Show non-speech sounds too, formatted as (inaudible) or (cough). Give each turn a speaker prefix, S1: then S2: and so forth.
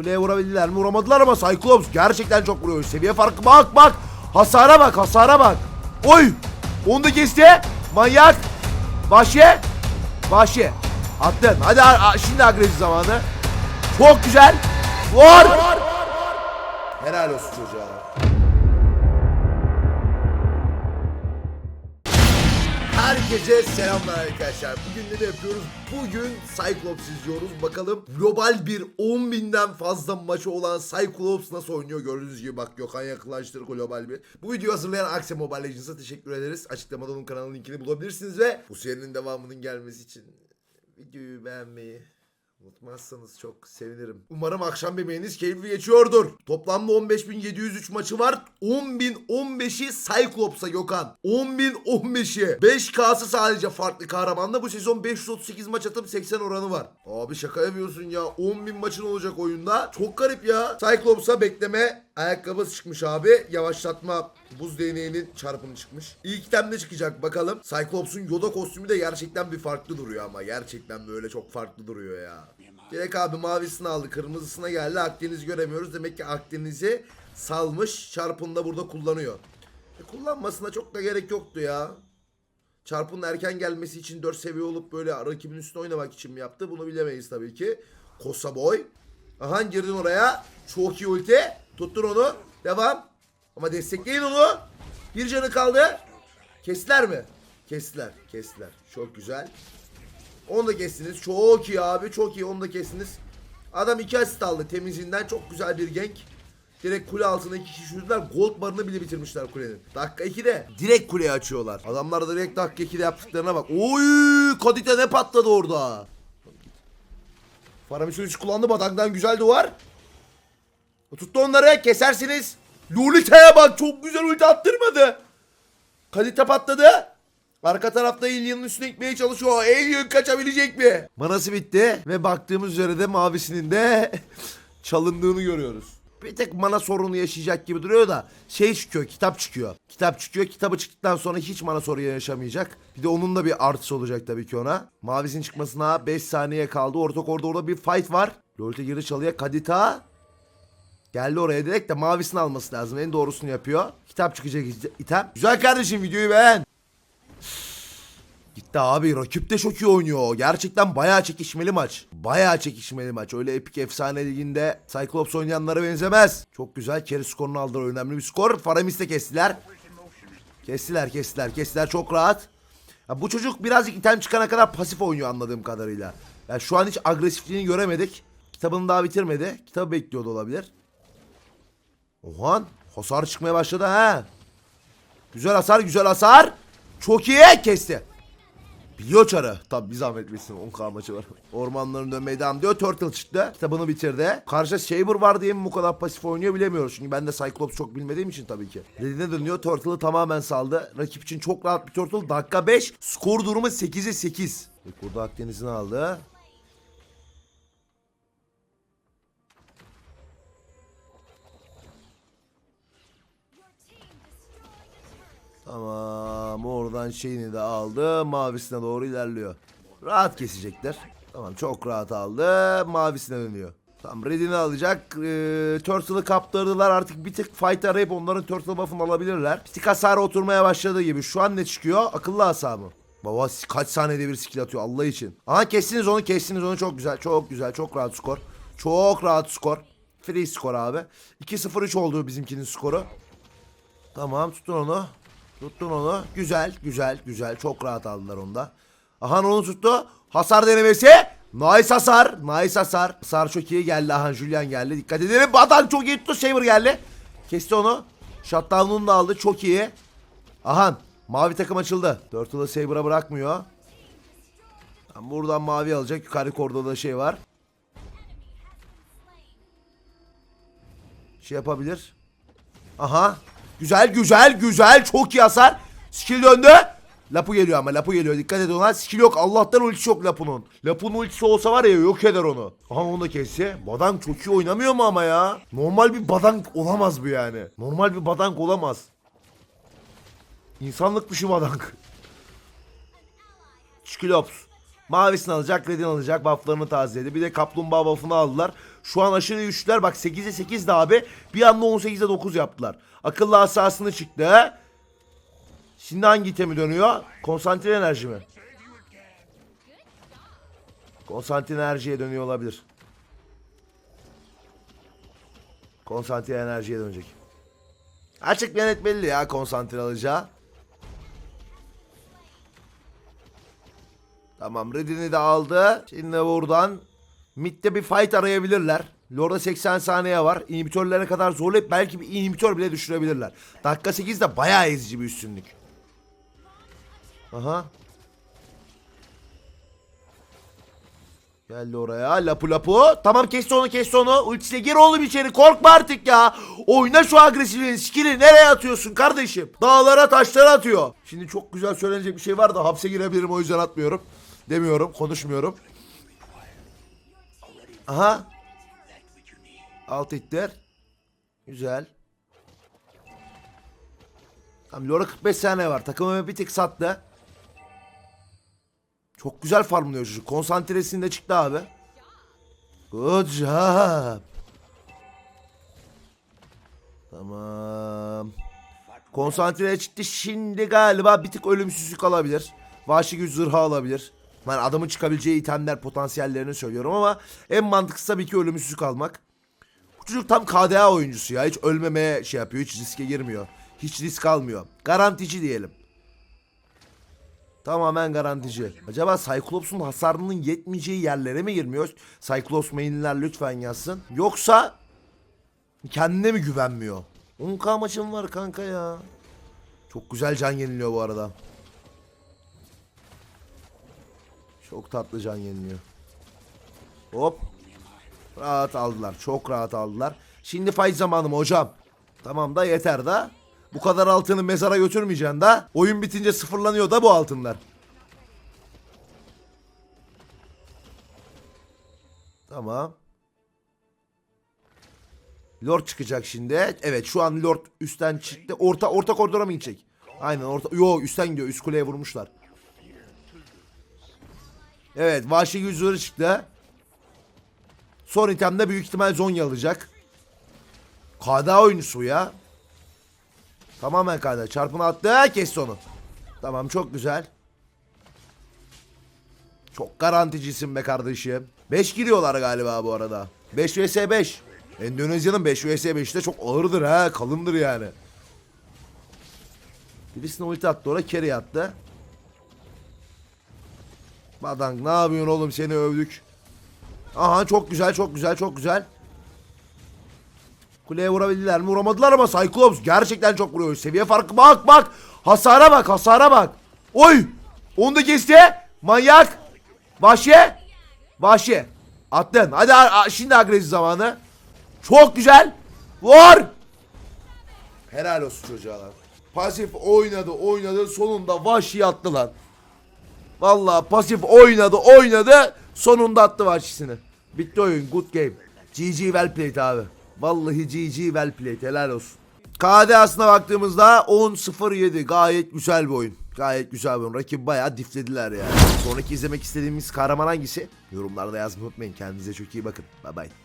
S1: Kuleye vurabildiler mi? Vuramadılar ama Cyclops gerçekten çok vuruyor. Seviye farkı bak bak. Hasara bak hasara bak. Oy. Onu da kesti. Manyak. Vahşi. Vahşi. Attın. Hadi şimdi agresif zamanı. Çok güzel. Vur. Helal olsun çocuğa. Herkese selamlar arkadaşlar. Bugün ne yapıyoruz? Bugün Cyclops izliyoruz. Bakalım global bir 10 binden fazla maçı olan Cyclops nasıl oynuyor? Gördüğünüz gibi bak Gökhan yakınlaştır global bir. Bu videoyu hazırlayan Axe Mobile Legends'a teşekkür ederiz. Açıklamada onun kanalının linkini bulabilirsiniz ve bu serinin devamının gelmesi için videoyu beğenmeyi Unutmazsanız çok sevinirim. Umarım akşam yemeğiniz keyifli geçiyordur. Toplamda 15.703 maçı var. 10.015'i Cyclops'a Gökhan. 10.015'i. 5K'sı sadece farklı kahramanda. Bu sezon 538 maç atıp 80 oranı var. Abi şaka yapıyorsun ya. 10.000 maçın olacak oyunda. Çok garip ya. Cyclops'a bekleme ayakkabısı çıkmış abi. Yavaşlatma buz değneğinin çarpımı çıkmış. İlk itemde çıkacak bakalım. Cyclops'un Yoda kostümü de gerçekten bir farklı duruyor ama. Gerçekten böyle çok farklı duruyor ya. Gerek abi mavisini aldı. Kırmızısına geldi. Akdeniz'i göremiyoruz. Demek ki Akdeniz'i salmış. Çarpını da burada kullanıyor. E, kullanmasına çok da gerek yoktu ya. Çarpının erken gelmesi için 4 seviye olup böyle rakibin üstüne oynamak için mi yaptı? Bunu bilemeyiz tabii ki. Kosa boy. Aha girdin oraya. Çok iyi ulti. Tuttun onu. Devam. Ama destekleyin onu. Bir canı kaldı. Kestiler mi? Kestiler. Kestiler. Çok güzel. Onu da kestiniz. Çok iyi abi. Çok iyi. Onu da kestiniz. Adam iki asist aldı temizinden. Çok güzel bir gank. Direkt kule altına iki kişi yürüdüler. Gold barını bile bitirmişler kulenin. Dakika 2'de direkt kuleyi açıyorlar. Adamlar da direkt dakika 2'de yaptıklarına bak. Oy! Kadite ne patladı orada? Faramis hiç kullandı badaktan güzel duvar. Tuttu onları kesersiniz. Lolita'ya bak çok güzel ulti attırmadı. Kalite patladı. Arka tarafta Alien'ın üstüne gitmeye çalışıyor. Alien kaçabilecek mi? Manası bitti ve baktığımız üzere de mavisinin de (laughs) çalındığını görüyoruz. Bir tek mana sorunu yaşayacak gibi duruyor da şey çıkıyor kitap çıkıyor. Kitap çıkıyor kitabı çıktıktan sonra hiç mana sorunu yaşamayacak. Bir de onun da bir artısı olacak tabii ki ona. Mavisinin çıkmasına 5 saniye kaldı. Orta koridorda orada bir fight var. Lolita girdi çalıya Kadita. Geldi oraya direkt de mavisini alması lazım. En doğrusunu yapıyor. Kitap çıkacak item. Güzel kardeşim videoyu beğen. Gitti abi rakip de çok iyi oynuyor. Gerçekten bayağı çekişmeli maç. Bayağı çekişmeli maç. Öyle epik efsane liginde Cyclops oynayanlara benzemez. Çok güzel. Carry skorunu aldılar. Önemli bir skor. Faramis de kestiler. Kestiler kestiler kestiler. Çok rahat. Ya bu çocuk birazcık item çıkana kadar pasif oynuyor anladığım kadarıyla. Yani şu an hiç agresifliğini göremedik. Kitabını daha bitirmedi. Kitabı bekliyordu olabilir. Ohan hasar çıkmaya başladı ha. Güzel hasar güzel hasar. Çok iyi kesti. Biliyor çarı. Tabi bir zahmet bilsin 10k maçı var. Ormanların dönmeye devam diyor. Turtle çıktı. Kitabını bitirdi. Karşıda Saber var diye mi bu kadar pasif oynuyor bilemiyoruz. Çünkü ben de Cyclops çok bilmediğim için tabii ki. Dediğine dönüyor. Turtle'ı tamamen saldı. Rakip için çok rahat bir Turtle. Dakika 5. Skor durumu 8'e 8. Burada Akdeniz'ini aldı. Tamam oradan şeyini de aldı. Mavisine doğru ilerliyor. Rahat kesecekler. Tamam çok rahat aldı. Mavisine dönüyor. Tamam redini alacak. Ee, Turtle'ı kaptırdılar. Artık bir tık fight arayıp onların Turtle buff'ını alabilirler. Bir tık hasara oturmaya başladığı gibi. Şu an ne çıkıyor? Akıllı hasa mı? Baba kaç saniyede bir skill atıyor Allah için. Aha kestiniz onu kestiniz onu çok güzel. Çok güzel çok rahat skor. Çok rahat skor. Free skor abi. 2-0-3 oldu bizimkinin skoru. Tamam tutun onu. Tuttun onu. Güzel, güzel, güzel. Çok rahat aldılar onu da. Ahan onu tuttu. Hasar denemesi. Nice hasar. Nice hasar. Hasar çok iyi geldi. Ahan Julian geldi. Dikkat edelim. Adam çok iyi tuttu. Saber geldi. Kesti onu. Shutdown'unu da aldı. Çok iyi. Ahan. Mavi takım açıldı. Turtle'ı Saber'a bırakmıyor. Buradan mavi alacak. Yukarı koridorda şey var. Şey yapabilir. Aha. Güzel güzel güzel çok iyi hasar. Skill döndü. Lapu geliyor ama Lapu geliyor. Dikkat edin ona. Skill yok. Allah'tan ultisi yok Lapu'nun. Lapu'nun ultisi olsa var ya yok eder onu. Aha onu da kesse. Badank çok iyi oynamıyor mu ama ya? Normal bir badank olamaz bu yani. Normal bir badank olamaz. İnsanlık dışı badank. Skillops. Mavisini alacak, redini alacak. Bufflarını tazeledi. Bir de kaplumbağa buff'unu aldılar. Şu an aşırı güçlüler. Bak 8'e 8 de abi. Bir anda 18'e 9 yaptılar. Akıllı asasını çıktı. Şimdi hangi itemi dönüyor? Konsantre enerji mi? Konsantre enerjiye dönüyor olabilir. Konsantre enerjiye dönecek. Açık bir net belli ya konsantre alacağı. Tamam Redin'i de aldı. Şimdi buradan midde bir fight arayabilirler. Lord'a 80 saniye var. İnhibitörlere kadar zorlayıp belki bir inhibitör bile düşürebilirler. Dakika 8'de bayağı ezici bir üstünlük. Aha. Geldi oraya. Lapu lapu. Tamam kes onu kes onu. Ultisiyle gir oğlum içeri. Korkma artık ya. Oyna şu agresifliğini. Skill'i nereye atıyorsun kardeşim? Dağlara taşlara atıyor. Şimdi çok güzel söylenecek bir şey var da hapse girebilirim o yüzden atmıyorum. Demiyorum. Konuşmuyorum. Aha. Alt ittir. Güzel. Tamam Lora 45 saniye var. Takımı bir tık sattı. Çok güzel farmlıyor çocuk. Konsantresinde çıktı abi. Good job. Tamam. Konsantreye çıktı. Şimdi galiba bir tık ölümsüzlük alabilir. Vahşi güç zırhı alabilir. Ben adamın çıkabileceği itemler potansiyellerini söylüyorum ama en mantıklısı tabii ki ölümsüzlük almak. Bu çocuk tam KDA oyuncusu ya. Hiç ölmemeye şey yapıyor. Hiç riske girmiyor. Hiç risk almıyor. Garantici diyelim. Tamamen garantici. Acaba Cyclops'un hasarının yetmeyeceği yerlere mi girmiyor? Cyclops mainler lütfen yazsın. Yoksa kendine mi güvenmiyor? 10k maçım var kanka ya. Çok güzel can yeniliyor bu arada. Çok tatlı can yeniliyor. Hop. Rahat aldılar. Çok rahat aldılar. Şimdi fight zamanım hocam. Tamam da yeter da. Bu kadar altını mezara götürmeyeceksin da. Oyun bitince sıfırlanıyor da bu altınlar. Tamam. Lord çıkacak şimdi. Evet şu an Lord üstten çıktı. Orta orta koridora mı gidecek? Aynen orta. Yo üstten gidiyor. Üst kuleye vurmuşlar. Evet vahşi güçleri çıktı. Son itemde büyük ihtimal Zonya alacak. KDA oyuncusu ya. Tamamen KDA. Çarpını attı. Kesti onu. Tamam çok güzel. Çok garanticisin be kardeşim. 5 giriyorlar galiba bu arada. 5 vs 5. Endonezya'nın 5 vs 5'i de çok ağırdır ha. Kalındır yani. Birisine ulti attı oraya carry attı. Badang ne yapıyorsun oğlum seni övdük. Aha çok güzel çok güzel çok güzel. Kuleye vurabildiler mi? Vuramadılar ama Cyclops gerçekten çok vuruyor. Seviye farkı bak bak. Hasara bak hasara bak. Oy. Onu da kesti. Manyak. Vahşi. Vahşi. Attın. Hadi şimdi agresif zamanı. Çok güzel. Vur. Helal olsun çocuğa lan. Pasif oynadı oynadı sonunda Vahşi'yi attı lan. Vallahi pasif oynadı oynadı sonunda attı vahşisini. Bitti oyun good game. GG well played abi. Vallahi GG well played helal olsun. KDA'sına baktığımızda 10-0-7 gayet güzel bir oyun. Gayet güzel bir oyun. Rakip bayağı diflediler yani. Sonraki izlemek istediğimiz kahraman hangisi? Yorumlarda yazmayı unutmayın. Kendinize çok iyi bakın. Bye bye.